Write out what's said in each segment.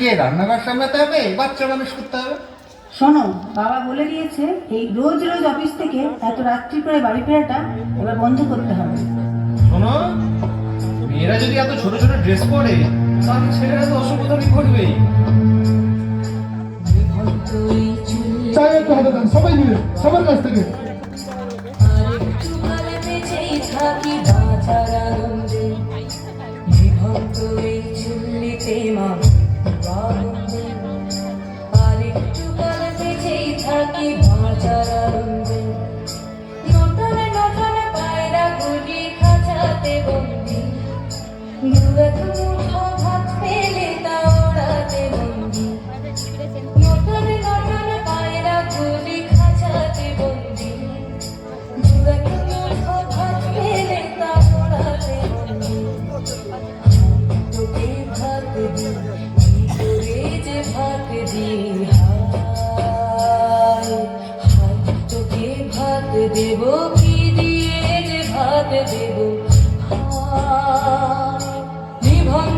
গিয়ে রান্নাঘর সামলাতে হবে বাচ্চা মানুষ করতে হবে। শোনো বাবা বলে দিয়েছে এই রোজ রোজ অফিস থেকে এত রাত্রি করে বাড়ি ফেরাটা এবার বন্ধ করতে হবে। শোনো মেয়েরা যদি এত ছোট ছোট ড্রেস পরে তাহলে ছেলেরা তো অসুবিধারই ঘটবেই। চাই একটু হাতে দেন সবাই মিলে সবার কাছ থেকে। আরেকটু দেব কি দিয়ে যে ভাত দেব? এই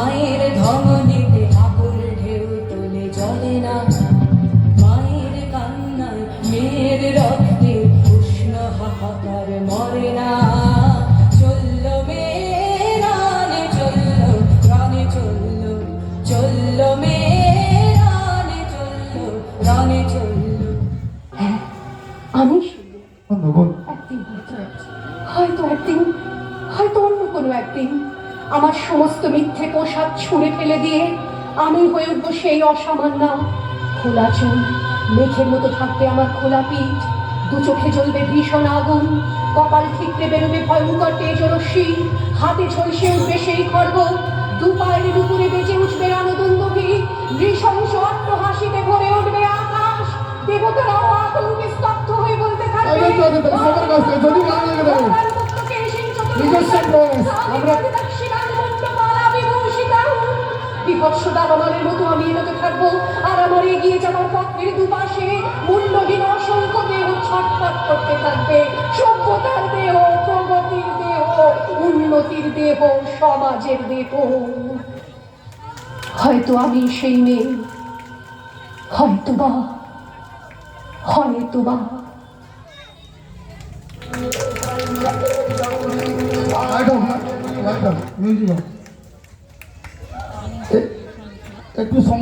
মায়ের ধমনীতে আকুল ঢেউ তোলে জলে না। মায়ের কান্নায় মেয়ের রক্তে উষ্ণ হাহাকার মরে না। চলল মেয়ে রানে চলল রানে চলল চলল মেয়ে রানে চলল রানে চলল। হ্যাঁ আমি হয়তো হয়তো একদিন হয়তো অন্য কোনো একদিন। আমার সমস্ত মিথ্যে পোশাক ছুঁড়ে ফেলে দিয়ে আমি হয়ে উঠবো সেই অসামান্য খোলা চুল। মেঘের মতো থাকবে আমার খোলা পিঠ। দু চোখে জ্বলবে ভীষণ আগুন। কপাল ঠিকতে বেরোবে ভয়ঙ্কর তেজরশ্মি। হাতে ঝলসে উঠবে সেই খর্গ দু পায়ের উপরে বেঁচে উঠবে রণদুন্দভি নৃশংস অট্টহাসিতে ভরে উঠবে আকাশ। দেবতারাও আতঙ্কে স্তব্ধ হয়ে বলতে থাকবে আমরা- বিভৎস দাবানলের মতো আমি এগোতে থাকব আর আমার এগিয়ে যাওয়ার পথের দুপাশে মুন্ডহীন অসংখ্য দেহ ছটফট করতে থাকবে সভ্যতার দেহ প্রগতির দেহ উন্নতির দেহ সমাজের দেহ হয়তো আমি সেই মেয়ে। হয়তো বা হয়তো বা আইটম আইটম মিউজিক একটু সময়